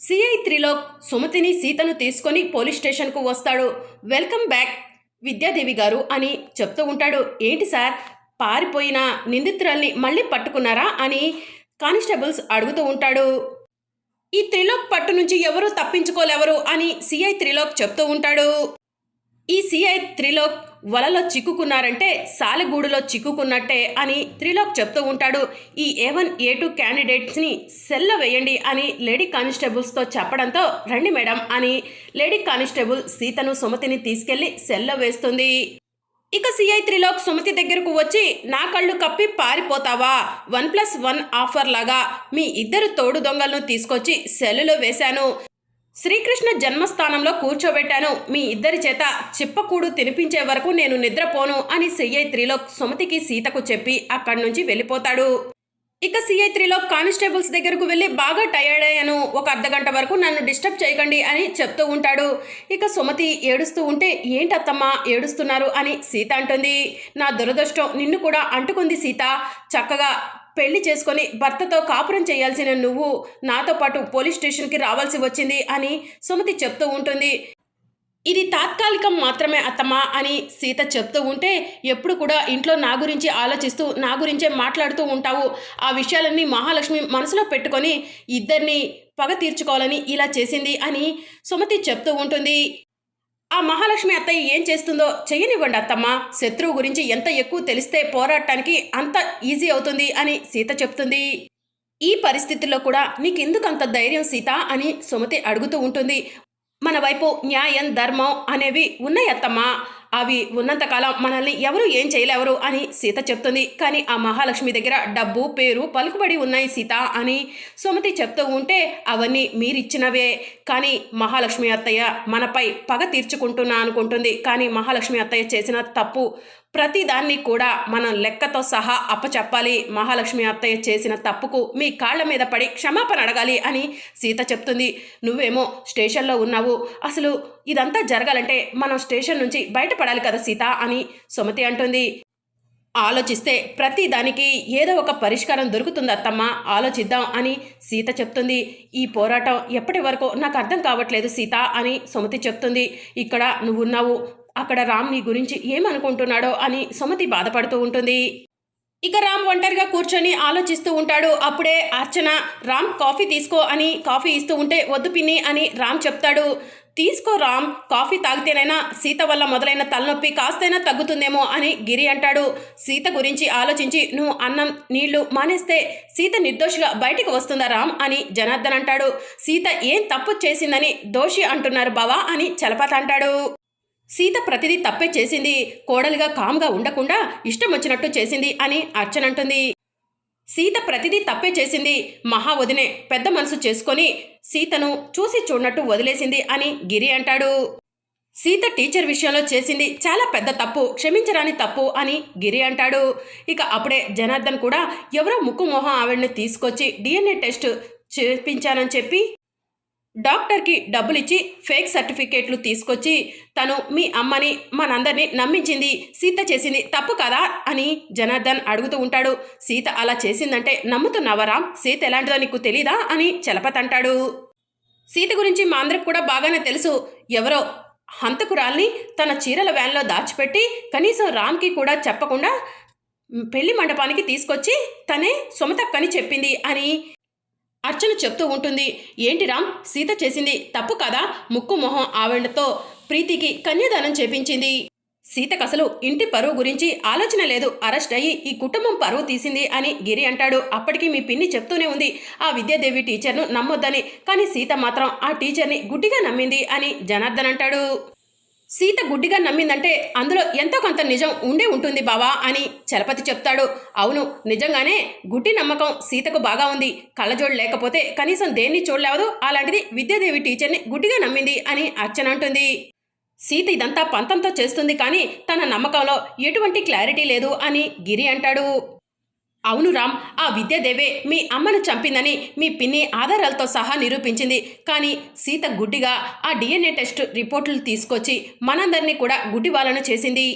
CI Trilok సుమతిని సీతను తీసుకొని police స్టేషన్కు వస్తాడు. వెల్కమ్ బ్యాక్ విద్యాదేవి గారు అని చెప్తూ ఉంటాడు. ఏంటి సార్? పారిపోయిన నిందితురాల్ని మళ్ళీ పట్టుకున్నారా అని కానిస్టేబుల్స్ అడుగుతూ ఉంటాడు. ఈ త్రిలోక్ పట్టు నుంచి ఎవరు తప్పించుకోలేవరు అని సిఐ త్రిలోక్ చెప్తూ ఉంటాడు. ఈ సిఐ త్రిలోక్ వలలో చిక్కుకున్నారంటే సాలెగూడులో చిక్కుకున్నట్టే అని త్రిలోక్ చెప్తూ ఉంటాడు. ఈ ఏ వన్ ఏ టూ క్యాండిడేట్స్ని సెల్ల వేయండి అని లేడీ కానిస్టేబుల్స్తో చెప్పడంతో రండి మేడం అని లేడీ కానిస్టేబుల్ సీతను సుమతిని తీసుకెళ్ళి సెల్ల వేస్తుంది. ఇక సిఐ త్రిలోక్ సుమతి దగ్గరకు వచ్చి నా కళ్ళు కప్పి పారిపోతావా? వన్ ప్లస్ వన్ ఆఫర్ లాగా మీ ఇద్దరు తోడు దొంగలను తీసుకొచ్చి సెల్లులో వేశాను. శ్రీకృష్ణ జన్మస్థానంలో కూర్చోబెట్టాను. మీ ఇద్దరి చేత చిప్పకూడు తినిపించే వరకు నేను నిద్రపోను అని సిఐ త్రిలోక్ సుమతికి సీతకు చెప్పి అక్కడి నుంచి వెళ్ళిపోతాడు. ఇక సిఐ త్రిలోక్ కానిస్టేబుల్స్ దగ్గరకు వెళ్ళి బాగా టయర్డ్ అయ్యాను. ఒక అర్ధగంట వరకు నన్ను డిస్టర్బ్ చేయకండి అని చెప్తూ ఉంటాడు. ఇక సుమతి ఏడుస్తూ ఉంటే ఏంటత్తమ్మా ఏడుస్తున్నారు? అని సీత అంటుంది. నా దురదృష్టం నిన్ను కూడా అంటుకుంది సీత. చక్కగా పెళ్ళి చేసుకొని భర్తతో కాపురం చేయాల్సిన నువ్వు నాతో పాటు పోలీస్ స్టేషన్కి రావాల్సి వచ్చింది అని సుమతి చెప్తూ ఉంటుంది. ఇది తాత్కాలికం మాత్రమే అత్తమా అని సీత చెప్తూ ఉంటే ఎప్పుడు కూడా ఇంట్లో నా గురించి ఆలోచిస్తూ నా గురించే మాట్లాడుతూ ఉంటావు. ఆ విషయాలన్నీ మహాలక్ష్మి మనసులో పెట్టుకొని ఇద్దరిని పగ తీర్చుకోవాలని ఇలా చేసింది అని సుమతి చెప్తూ ఉంటుంది. ఆ మహాలక్ష్మి అత్తయ్య ఏం చేస్తుందో చెయ్యనివ్వండి అత్తమ్మ. శత్రువు గురించి ఎంత ఎక్కువ తెలిస్తే పోరాటానికి అంత ఈజీ అవుతుంది అని సీత చెప్తుంది. ఈ పరిస్థితుల్లో కూడా నీకెందుకు అంత ధైర్యం సీత అని సుమతి అడుగుతూ ఉంటుంది. మన వైపు న్యాయం ధర్మం అనేవి ఉన్నాయి అత్తమ్మ. అవి ఉన్నంతకాలం మనల్ని ఎవరు ఏం చేయలేవరు అని సీత చెప్తుంది. కానీ ఆ మహాలక్ష్మి దగ్గర డబ్బు పేరు పలుకుబడి ఉన్నాయి సీత అని సుమతి చెప్తూ ఉంటే అవన్నీ మీరిచ్చినవే. కానీ మహాలక్ష్మి అత్తయ్య మనపై పగ తీర్చుకుంటున్నా అనుకుంటుంది. కానీ మహాలక్ష్మి అత్తయ్య చేసిన తప్పు ప్రతిదాన్ని కూడా మనం లెక్కతో సహా అప్పచెప్పాలి. మహాలక్ష్మి అత్తయ్య చేసిన తప్పుకు మీ కాళ్ళ మీద పడి క్షమాపణ అడగాలి అని సీత చెప్తుంది. నువ్వేమో స్టేషన్లో ఉన్నావు. అసలు ఇదంతా జరగాలంటే మనం స్టేషన్ నుంచి బయటపడాలి కదా సీత అని సుమతి అంటుంది. ఆలోచిస్తే ప్రతి దానికి ఏదో ఒక పరిష్కారం దొరుకుతుంది అత్తమ్మ. ఆలోచిద్దాం అని సీత చెప్తుంది. ఈ పోరాటం ఎప్పటి వరకు నాకు అర్థం కావట్లేదు సీత అని సుమతి చెప్తుంది. ఇక్కడ నువ్వున్నావు. అక్కడ రామ్ నీ గురించి ఏమనుకుంటున్నాడో అని సుమతి బాధపడుతూ ఉంటుంది. ఇక రామ్ ఒంటరిగా కూర్చొని ఆలోచిస్తూ ఉంటాడు. అప్పుడే అర్చన రామ్ కాఫీ తీసుకో అని కాఫీ ఇస్తూ ఉంటే వద్దు పిన్ని అని రామ్ చెప్తాడు. తీసుకో రామ్ కాఫీ తాగితేనైనా సీత వల్ల మొదలైన తలనొప్పి కాస్తైనా తగ్గుతుందేమో అని గిరి అంటాడు. సీత గురించి ఆలోచించి నువ్వు అన్నం నీళ్ళు మానేస్తే సీత నిర్దోషిగా బయటికి వస్తుందా రామ్ అని జనార్దన్ అంటాడు. సీత ఏం తప్పు చేసిందని దోషి అంటున్నారు బావా అని చలపత అంటాడు. సీత ప్రతిదీ తప్పే చేసింది. కోడలిగా కామ్గా ఉండకుండా ఇష్టం వచ్చినట్టు చేసింది అని అర్చనంటుంది సీత ప్రతిదీ తప్పే చేసింది. మహా వదినే పెద్ద మనసు చేసుకొని సీతను చూసి చూడనట్టు వదిలేసింది అని గిరి అంటాడు. సీత టీచర్ విషయంలో చేసింది చాలా పెద్ద తప్పు. క్షమించరాని తప్పు అని గిరి అంటాడు. ఇక అప్పుడే జనార్దన్ కూడా ఎవరో ముక్కు మొహం ఆవిడని తీసుకొచ్చి డిఎన్ఏ టెస్ట్ చేపించానని చెప్పి డాక్టర్కి డబ్బులిచ్చి ఫేక్ సర్టిఫికేట్లు తీసుకొచ్చి తను మీ అమ్మని మనందరినీ నమ్మించింది సీత చేసింది తప్పు కదా అని జనార్దన్ అడుగుతూ ఉంటాడు. సీత అలా చేసిందంటే నమ్ముతున్నావరా? సీత ఎలాంటిదో నీకు తెలీదా? అని చలపత్ అంటాడు సీత గురించి మా అందరికి కూడా బాగానే తెలుసు. ఎవరో హంతకురాల్ని తన చీరల వ్యాన్లో దాచిపెట్టి కనీసం రామ్కి కూడా చెప్పకుండా పెళ్ళి మండపానికి తీసుకొచ్చి తనే సుమతక్కని చెప్పింది అని అర్చన చెప్తూ ఉంటుంది ఏంటి రామ్ సీత చేసింది తప్పు కదా? ముక్కు మొహం ఆవిడతో ప్రీతికి కన్యాదానం చేపించింది. సీతకు అసలు ఇంటి పరువు గురించి ఆలోచన లేదు. అరెస్ట్ అయ్యి ఈ కుటుంబం పరువు తీసింది అని గిరి అంటాడు. అప్పటికి మీ పిన్ని చెప్తూనే ఉంది ఆ విద్యాదేవి టీచర్ను నమ్మొద్దని కానీ సీత మాత్రం ఆ టీచర్ని గుడ్డిగా నమ్మింది అని జనార్దన్ అంటాడు. సీత గుడ్డిగా నమ్మిందంటే అందులో ఎంతో కొంత నిజం ఉండే ఉంటుంది బావా అని చలపతి చెప్తాడు. అవును నిజంగానే గుడ్డి నమ్మకం సీతకు బాగా ఉంది. కళ్ళజోడు లేకపోతే కనీసం దేన్ని చూడలేవదు? అలాంటిది విద్యాదేవి టీచర్ని గుడ్డిగా నమ్మింది అని అర్చన అంటుంది. సీత ఇదంతా పంతంతో చేస్తుంది కానీ తన నమ్మకంలో ఎటువంటి క్లారిటీ లేదు అని గిరి అంటాడు. అవును రామ్ ఆ విద్యాదేవే మీ అమ్మను చంపిందని మీ పిన్ని ఆధారాలతో సహా నిరూపించింది. కానీ సీత గుడ్డిగా ఆ డిఎన్ఏ టెస్ట్ రిపోర్టులు తీసుకొచ్చి మనందరినీ కూడా గుడ్డివాలను చేసింది.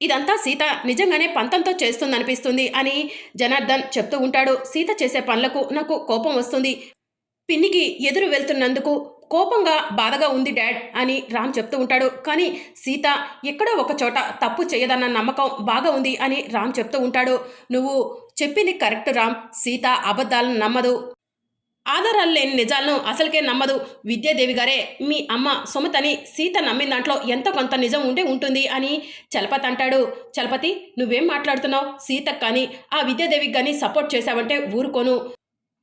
ఇదంతా సీత నిజంగానే పంతంతో చేస్తుందనిపిస్తుంది అని జనార్దన్ చెప్తూ ఉంటాడు. సీత చేసే పనులకు నాకు కోపం వస్తుంది. పిన్నికి ఎదురు వెళ్తున్నందుకు కోపంగా బాధగా ఉంది డాడ్ అని రామ్ చెప్తూ ఉంటాడు. కానీ సీత ఎక్కడో ఒక చోట తప్పు చేయదన్న నమ్మకం బాగా ఉంది అని రామ్ చెప్తూ ఉంటాడు. నువ్వు చెప్పింది కరెక్ట్ రామ్. సీత అబద్ధాలను నమ్మదు. ఆధారాలు లేని నిజాలను అసలుకే నమ్మదు. విద్యాదేవి గారే మీ అమ్మ సుమతని సీత నమ్మిన దాంట్లో ఎంతో కొంత నిజం ఉండే ఉంటుంది అని చలపతి అంటాడు. చలపతి నువ్వేం మాట్లాడుతున్నావు? సీతకు కానీ ఆ విద్యాదేవికి కానీ సపోర్ట్ చేశావంటే ఊరుకోను.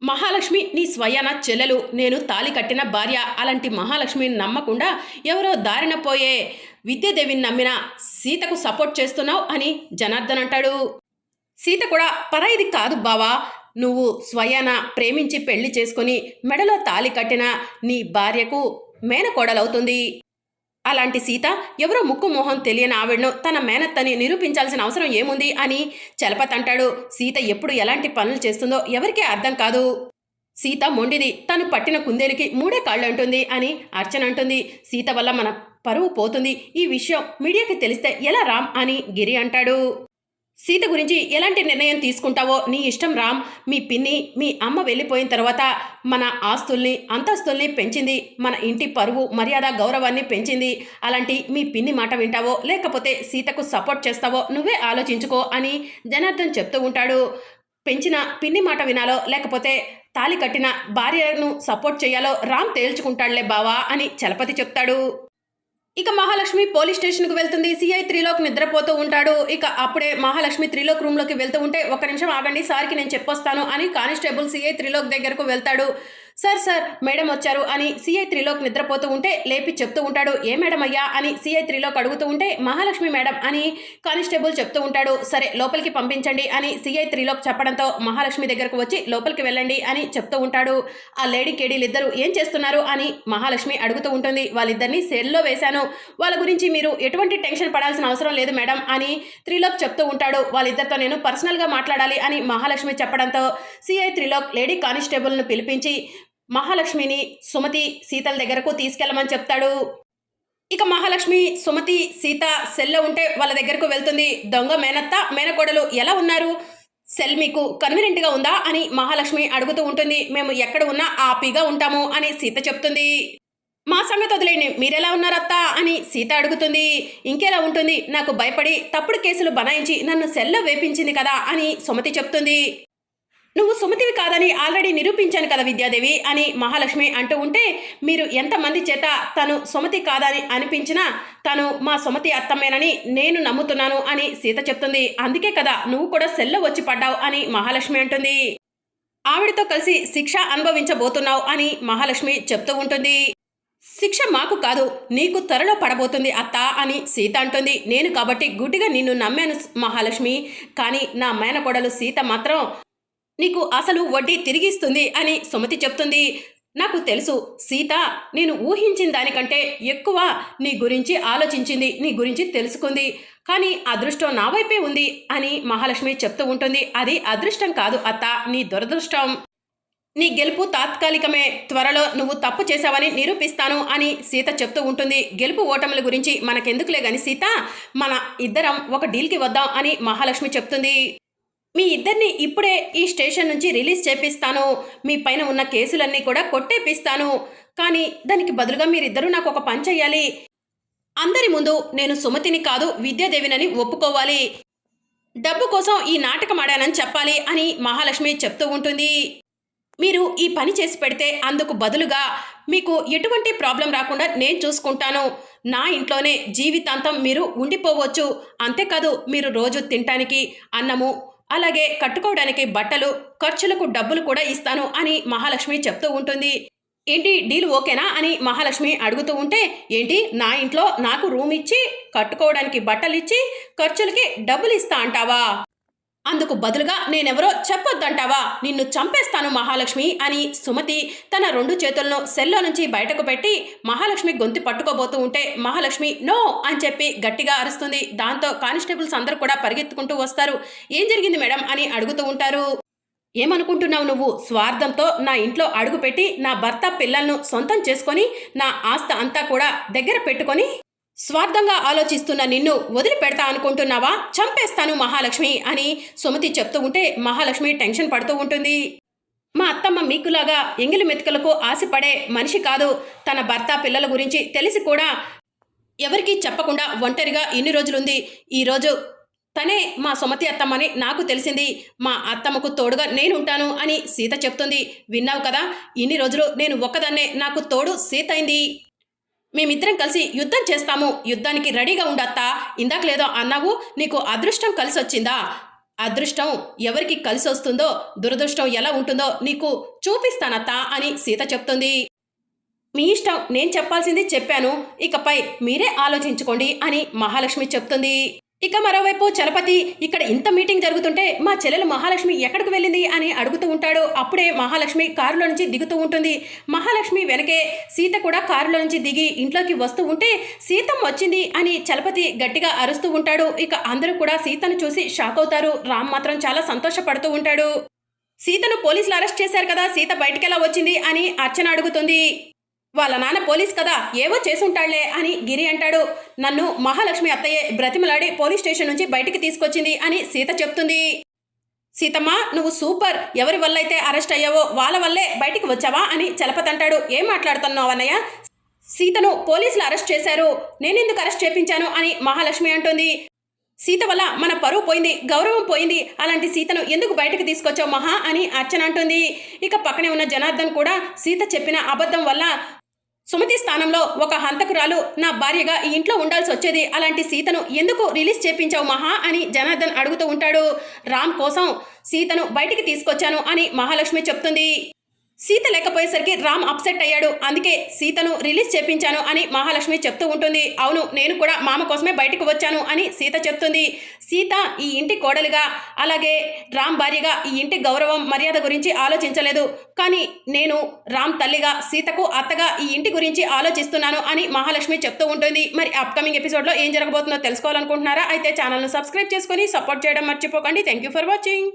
మహాలక్ష్మి నీ స్వయాన చెల్లెలు నేను తాలి కట్టిన భార్య అలాంటి మహాలక్ష్మిని నమ్మకుండా ఎవరో దారిన పోయే విద్యాదేవిని నమ్మిన సీతకు సపోర్ట్ చేస్తున్నావు అని జనార్దన్ అంటాడు. సీత కూడా పరాయిది కాదు బావా నువ్వు స్వయాన ప్రేమించి పెళ్ళి చేసుకొని మెడలో తాలి కట్టిన నీ భార్యకు మేనకోడలవుతుంది. అలాంటి సీత ఎవరో ముక్కు మొహం తెలియని ఆవిడను తన మేనత్తని నిరూపించాల్సిన అవసరం ఏముంది అని చలపత్ అంటాడు. సీత ఎప్పుడు ఎలాంటి పనులు చేస్తుందో ఎవరికీ అర్థం కాదు. సీత మొండిది. తను పట్టిన కుందేలుకి మూడే కాళ్ళు అంటుంది అని అర్చన అంటుంది. సీత వల్ల మన పరువు పోతుంది. ఈ విషయం మీడియాకి తెలిస్తే ఎలా రామ్ అని గిరి అంటాడు. సీత గురించి ఎలాంటి నిర్ణయం తీసుకుంటావో నీ ఇష్టం రామ్ మీ పిన్ని మీ అమ్మ వెళ్ళిపోయిన తర్వాత మన ఆస్తుల్ని అంతస్తుల్ని పెంచింది మన ఇంటి పరువు మర్యాద గౌరవాన్ని పెంచింది. అలాంటి మీ పిన్ని మాట వింటావో లేకపోతే సీతకు సపోర్ట్ చేస్తావో నువ్వే ఆలోచించుకో అని జనార్దన్ చెప్తూ ఉంటాడు. పెంచిన పిన్ని మాట వినాలో లేకపోతే తాలి కట్టిన భార్యను సపోర్ట్ చేయాలో రామ్ తేల్చుకుంటాడులే బావా అని చలపతి చెప్తాడు. ఇక మహాలక్ష్మి పోలీస్ స్టేషన్కి వెళ్తుంది. సిఐ త్రీలోక్ నిద్రపోతూ ఉంటాడు. ఇక అప్పుడే మహాలక్ష్మి త్రీలోక్ రూమ్లోకి వెళ్తూ ఉంటే ఒక నిమిషం ఆగండి సార్కి నేను చెప్పొస్తాను అని కానిస్టేబుల్ సిఐ త్రీలోక్ దగ్గరకు వెళ్తాడు. సార్ సార్ మేడం వచ్చారు అని సిఐ త్రిలోక్ నిద్రపోతూ ఉంటే లేపి చెప్తూ ఉంటాడు. ఏ మేడం అయ్యా అని సిఐ త్రిలోక్ అడుగుతూ ఉంటే మహాలక్ష్మి మేడం అని కానిస్టేబుల్ చెప్తూ ఉంటాడు. సరే లోపలికి పంపించండి అని సిఐ త్రిలోక్ చెప్పడంతో మహాలక్ష్మి దగ్గరకు వచ్చి లోపలికి వెళ్ళండి అని చెప్తూ ఉంటాడు. ఆ లేడీ కేడీలు ఏం చేస్తున్నారు అని మహాలక్ష్మి అడుగుతూ ఉంటుంది. వాళ్ళిద్దరిని సెల్లో వేశాను. వాళ్ళ గురించి మీరు ఎటువంటి టెన్షన్ పడాల్సిన అవసరం లేదు మేడం అని త్రిలోక్ చెప్తూ ఉంటాడు. వాళ్ళిద్దరితో నేను పర్సనల్గా మాట్లాడాలి అని మహాలక్ష్మి చెప్పడంతో సిఐ త్రిలోక్ లేడీ కానిస్టేబుల్ను పిలిపించి మహాలక్ష్మిని సుమతి సీతల దగ్గరకు తీసుకెళ్ళమని చెప్తాడు. ఇక మహాలక్ష్మి సుమతి సీత సెల్లో ఉంటే వాళ్ళ దగ్గరకు వెళ్తుంది. దొంగ మేనత్త మేనకోడలు ఎలా ఉన్నారు? సెల్ మీకు కన్వీనియంట్గా ఉందా అని మహాలక్ష్మి అడుగుతూ ఉంటుంది. మేము ఎక్కడ ఉన్నా ఆపీగా ఉంటాము అని సీత చెప్తుంది. మా సంగతి వదిలేండి మీరెలా ఉన్నారత్తా అని సీత అడుగుతుంది. ఇంకెలా ఉంటుంది? నాకు భయపడి తప్పుడు కేసులు బనాయించి నన్ను సెల్లో వేపించింది కదా అని సుమతి చెప్తుంది. నువ్వు సుమతివి కాదని ఆల్రెడీ నిరూపించాను కదా విద్యాదేవి అని మహాలక్ష్మి అంటూ ఉంటే మీరు ఎంతమంది చేత తను సుమతి కాదని అనిపించినా తను మా సుమతి అత్తమ్మేనని నేను నమ్ముతున్నాను అని సీత చెప్తుంది. అందుకే కదా నువ్వు కూడా సెల్లో వచ్చి పడ్డావు అని మహాలక్ష్మి అంటుంది. ఆవిడతో కలిసి శిక్ష అనుభవించబోతున్నావు అని మహాలక్ష్మి చెప్తూ ఉంటుంది. శిక్ష మాకు కాదు నీకు త్వరలో పడబోతుంది అత్త అని సీత అంటుంది. నేను కాబట్టి గుడ్డిగా నిన్ను నమ్మాను మహాలక్ష్మి కానీ నా మేనకోడలు సీత మాత్రం నీకు అసలు వడ్డీ తిరిగిస్తుంది అని సుమతి చెప్తుంది. నాకు తెలుసు సీత నేను ఊహించిన దానికంటే ఎక్కువ నీ గురించి ఆలోచించింది నీ గురించి తెలుసుకుంది. కానీ అదృష్టం నా వైపే ఉంది అని మహాలక్ష్మి చెప్తూ ఉంటుంది. అది అదృష్టం కాదు అత్త నీ దురదృష్టం. నీ గెలుపు తాత్కాలికమే త్వరలో నువ్వు తప్పు చేశావని నిరూపిస్తాను అని సీత చెప్తూ ఉంటుంది. గెలుపు ఓటముల గురించి మనకెందుకులే గాని సీత మన ఇద్దరం ఒక డీల్కి వద్దాం అని మహాలక్ష్మి చెప్తుంది. మీ ఇద్దరిని ఇప్పుడే ఈ స్టేషన్ నుంచి రిలీజ్ చేపిస్తాను. మీ పైన ఉన్న కేసులన్నీ కూడా కొట్టేపిస్తాను. కానీ దానికి బదులుగా మీరిద్దరూ నాకు ఒక పని చెయ్యాలి. అందరి ముందు నేను సుమతిని కాదు విద్యాదేవినని ఒప్పుకోవాలి. డబ్బు కోసం ఈ నాటకం ఆడానని చెప్పాలి అని మహాలక్ష్మి చెప్తూ ఉంటుంది. మీరు ఈ పని చేసి పెడితే అందుకు బదులుగా మీకు ఎటువంటి ప్రాబ్లం రాకుండా నేను చూసుకుంటాను. నా ఇంట్లోనే జీవితాంతం మీరు ఉండిపోవచ్చు. అంతేకాదు మీరు రోజు తినటానికి అన్నము అలాగే కట్టుకోవడానికి బట్టలు ఖర్చులకు డబ్బులు కూడా ఇస్తాను అని మహాలక్ష్మి చెప్తూ ఉంటుంది. ఏంటి డీల్ ఓకేనా అని మహాలక్ష్మి అడుగుతూ ఉంటే ఏంటి నా ఇంట్లో నాకు రూమ్ ఇచ్చి కట్టుకోవడానికి బట్టలు ఇచ్చి ఖర్చులకి డబ్బులు ఇస్తా అంటావా? అందుకు బదులుగా నేనెవరో చెప్పొద్దంటావా? నిన్ను చంపేస్తాను మహాలక్ష్మి అని సుమతి తన రెండు చేతులను సెల్లో నుంచి బయటకు పెట్టి మహాలక్ష్మి గొంతు పట్టుకోబోతూ ఉంటే మహాలక్ష్మి నో అని చెప్పి గట్టిగా అరుస్తుంది. దాంతో కానిస్టేబుల్స్ అందరూ కూడా పరిగెత్తుకుంటూ వస్తారు. ఏం జరిగింది మేడం? అని అడుగుతూ ఉంటారు. ఏమనుకుంటున్నావు నువ్వు? స్వార్థంతో నా ఇంట్లో అడుగుపెట్టి నా భర్త పిల్లలను సొంతం చేసుకొని నా ఆస్త అంతా కూడా దగ్గర పెట్టుకొని స్వార్థంగా ఆలోచిస్తున్న నిన్ను వదిలిపెడతా అనుకుంటున్నావా? చంపేస్తాను మహాలక్ష్మి అని సుమతి చెప్తూ ఉంటే మహాలక్ష్మి టెన్షన్ పడుతూ ఉంటుంది. మా అత్తమ్మ మీకులాగా ఎంగిలి మెతుకలకు ఆశపడే మనిషి కాదు. తన భర్త పిల్లల గురించి తెలిసి కూడా ఎవరికీ చెప్పకుండా ఒంటరిగా ఇన్ని రోజులుంది. ఈరోజు తనే మా సుమతి అత్తమ్మని నాకు తెలిసింది. మా అత్తమ్మకు తోడుగా నేను ఉంటాను అని సీత చెప్తుంది. విన్నావు కదా? ఇన్ని రోజులు నేను ఒక్కదాన్నే నాకు తోడు సీత అయింది. మేమిద్దరం కలిసి యుద్ధం చేస్తాము. యుద్ధానికి రెడీగా ఉండత్తా ఇందాక లేదో అన్నావు. నీకు అదృష్టం కలిసి వచ్చిందా? అదృష్టం ఎవరికి కలిసి వస్తుందో దురదృష్టం ఎలా ఉంటుందో నీకు చూపిస్తానత్తా అని సీత చెప్తుంది. మీ ఇష్టం నేను చెప్పాల్సింది చెప్పాను. ఇకపై మీరే ఆలోచించుకోండి అని మహాలక్ష్మి చెప్తుంది. ఇక మరోవైపు చలపతి ఇక్కడ ఇంత మీటింగ్ జరుగుతుంటే మా చెల్లెలు మహాలక్ష్మి ఎక్కడికి వెళ్ళింది అని అడుగుతూ ఉంటాడు. అప్పుడే మహాలక్ష్మి కారులో నుంచి దిగుతూ ఉంటుంది. మహాలక్ష్మి వెనకే సీత కూడా కారులో నుంచి దిగి ఇంట్లోకి వస్తూ ఉంటే సీతం వచ్చింది అని చలపతి గట్టిగా అరుస్తూ ఉంటాడు. ఇక అందరూ కూడా సీతను చూసి షాక్ అవుతారు. రామ్ మాత్రం చాలా సంతోషపడుతూ ఉంటాడు. సీతను పోలీసులు అరెస్ట్ చేశారు కదా సీత బయటికెలా వచ్చింది? అని అర్చన అడుగుతుంది. వాళ్ళ నాన్న పోలీస్ కదా ఏవో చేసుంటాళ్ళే అని గిరి అంటాడు. నన్ను మహాలక్ష్మి అత్తయ్యే బ్రతిమలాడి పోలీస్ స్టేషన్ నుంచి బయటికి తీసుకొచ్చింది అని సీత చెప్తుంది. సీతమ్మ నువ్వు సూపర్. ఎవరి వల్ల అయితే అరెస్ట్ అయ్యావో వాళ్ళ వల్లే బయటికి వచ్చావా అని చలపతి అంటాడు ఏం మాట్లాడుతున్నావు అన్నయ్య? సీతను పోలీసులు అరెస్ట్ చేశారు. నేనెందుకు అరెస్ట్ చేపించాను అని మహాలక్ష్మి అంటుంది. సీత వల్ల మన పరువు పోయింది గౌరవం పోయింది. అలాంటి సీతను ఎందుకు బయటకు తీసుకొచ్చావు మహా అని అర్చన అంటుంది. ఇక పక్కనే ఉన్న జనార్దన్ కూడా సీత చెప్పిన అబద్ధం వల్ల సుమతి స్థానంలో ఒక హంతకురాలు. నా భార్యగా ఈ ఇంట్లో ఉండాల్సి వచ్చేది. అలాంటి సీతను ఎందుకు రిలీజ్ చేపించావు మహా అని జనార్దన్ అడుగుతూ ఉంటాడు. రామ్ కోసం సీతను బయటికి తీసుకొచ్చాను అని మహాలక్ష్మి చెప్తుంది. సీత లేకపోయేసరికి రామ్ అప్సెట్ అయ్యాడు. అందుకే సీతను రిలీజ్ చేపించాను అని మహాలక్ష్మి చెప్తూ ఉంటుంది. అవును నేను కూడా మామ కోసమే బయటకు వచ్చాను అని సీత చెప్తుంది. సీత ఈ ఇంటి కోడలుగా అలాగే రామ్ భార్యగా ఈ ఇంటి గౌరవం మర్యాద గురించి ఆలోచించలేదు. కానీ నేను రామ్ తల్లిగా సీతకు అత్తగా ఈ ఇంటి గురించి ఆలోచిస్తున్నాను అని మహాలక్ష్మి చెప్తూ ఉంటుంది. మరి అప్కమింగ్ ఎపిసోడ్లో ఏం జరగబోతుందో తెలుసుకోవాలనుకుంటున్నారా? అయితే ఛానల్ను సబ్స్క్రైబ్ చేసుకొని సపోర్ట్ చేయడం మర్చిపోకండి. Thank you for watching